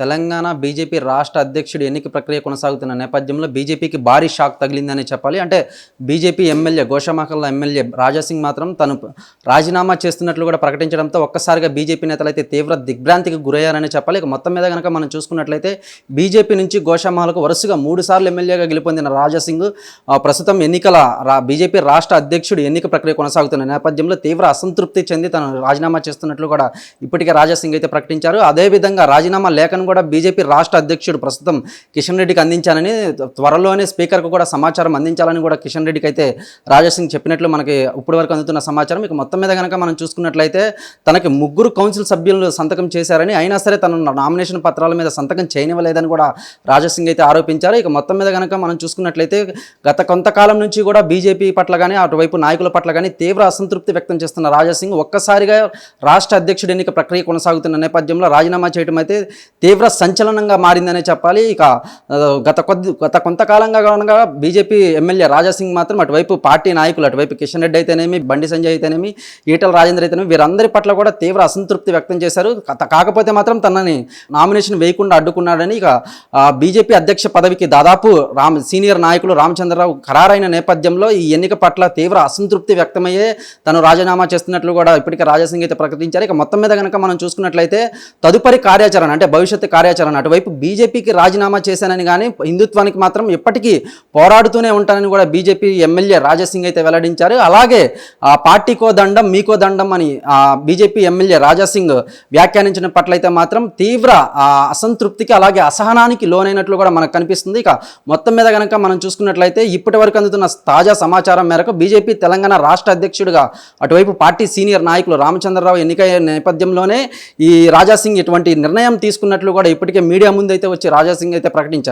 Telangana BJP రాష్ట్ర అధ్యక్షుడు ఎన్నిక ప్రక్రియ కొనసాగుతున్న నేపథ్యంలో బీజేపీకి భారీ షాక్ తగిలిందని చెప్పాలి. అంటే BJP MLA Goshamahal MLA Raja Singh మాత్రం తను రాజీనామా చేస్తున్నట్లు కూడా ప్రకటించడంతో ఒక్కసారిగా బీజేపీ నేతలు అయితే తీవ్ర దిగ్భ్రాంతికి గురయ్యారని చెప్పాలి. మొత్తం మీద కనుక మనం చూసుకున్నట్లయితే బీజేపీ నుంచి గోషామహల్కు వరుసగా మూడు సార్లు ఎమ్మెల్యేగా గెలుపొందిన రాజాసింగ్ ప్రస్తుతం ఎన్నికల రా బీజేపీ రాష్ట్ర అధ్యక్షుడు ఎన్నిక ప్రక్రియ కొనసాగుతున్న నేపథ్యంలో తీవ్ర అసంతృప్తి చెంది తను రాజీనామా చేస్తున్నట్లు కూడా ఇప్పటికే రాజాసింగ్ అయితే ప్రకటించారు. అదేవిధంగా రాజీనామా లేఖను కూడా బీజేపీ రాష్ట్ర అధ్యక్షుడు ప్రస్తుతం కిషన్ రెడ్డికి అందించానని త్వరలోనే స్పీకర్కు కూడా సమాచారం అందించాలని కూడా కిషన్ రెడ్డికి అయితే రాజాసింగ్ చెప్పినట్లు మనకి ఇప్పటి వరకు అందుతున్న సమాచారం. ఇక మొత్తం మీద కనుక మనం చూసుకున్నట్లయితే తనకి ముగ్గురు కౌన్సిల్ సభ్యులు సంతకం చేశారని అయినా సరే తన నామినేషన్ పత్రాల మీద సంతకం చేయనివ్వలేదని కూడా రాజాసింగ్ అయితే ఆరోపించారు. ఇక మొత్తం మీద కనుక మనం చూసుకున్నట్లయితే గత కొంతకాలం నుంచి కూడా బీజేపీ పట్ల కానీ అటువైపు నాయకుల పట్ల కానీ తీవ్ర అసంతృప్తి వ్యక్తం చేస్తున్న రాజాసింగ్ ఒక్కసారిగా రాష్ట్ర అధ్యక్షుడి ఎన్నిక ప్రక్రియ కొనసాగుతున్న నేపథ్యంలో రాజీనామా చేయడం అయితే తీవ్ర తీవ్ర సంచలనంగా మారిందనే చెప్పాలి. ఇక గత కొద్ది గత కొంతకాలంగా కనుక బీజేపీ ఎమ్మెల్యే రాజాసింగ్ మాత్రం అటువైపు పార్టీ నాయకులు అటువైపు కిషన్ రెడ్డి అయితేనేమి బండి సంజయ్ అయితేనేమి ఈటల రాజేంద్ర అయితేనేమి వీరందరి పట్ల కూడా తీవ్ర అసంతృప్తి వ్యక్తం చేశారు. కాకపోతే మాత్రం తనని నామినేషన్ వేయకుండా అడ్డుకున్నాడని ఇక బీజేపీ అధ్యక్ష పదవికి దాదాపు రామ్ సీనియర్ నాయకులు రామచంద్రరావు ఖరారైన నేపథ్యంలో ఈ ఎన్నిక పట్ల తీవ్ర అసంతృప్తి వ్యక్తమయ్యే తను రాజీనామా చేస్తున్నట్లు కూడా ఇప్పటికే రాజాసింగ్ అయితే ప్రకటించారు. ఇక మొత్తం మీద కనుక మనం చూసుకున్నట్లయితే తదుపరి కార్యాచరణ అంటే భవిష్యత్తు కార్యాచరణ. అటువైపు బీజేపీకి రాజీనామా చేశానని కానీ హిందుత్వానికి మాత్రం ఎప్పటికీ పోరాడుతూనే ఉంటానని కూడా బీజేపీ ఎమ్మెల్యే రాజాసింగ్ అయితే వెల్లడించారు. అలాగే ఆ పార్టీకో దండం మీకో దండం అని ఆ బీజేపీ ఎమ్మెల్యే రాజాసింగ్ వ్యాఖ్యానించిన పట్లయితే మాత్రం తీవ్ర ఆ, అసంతృప్తికి అలాగే అసహనానికి లోనైనట్లు కూడా మనకు కనిపిస్తుంది. ఇక మొత్తం మీద కనుక మనం చూసుకున్నట్లయితే ఇప్పటి వరకు అందుతున్న తాజా సమాచారం మేరకు బీజేపీ తెలంగాణ రాష్ట్ర అధ్యక్షుడిగా అటువైపు పార్టీ సీనియర్ నాయకులు రామచంద్రరావు ఎన్నికయ్యే నేపథ్యంలోనే ఈ రాజాసింగ్ ఇటువంటి నిర్ణయం తీసుకున్నట్లు కూడా ఇప్పటికే మీడియా ముందు అయితే వచ్చి రాజాసింగ్ అయితే ప్రకటించారు.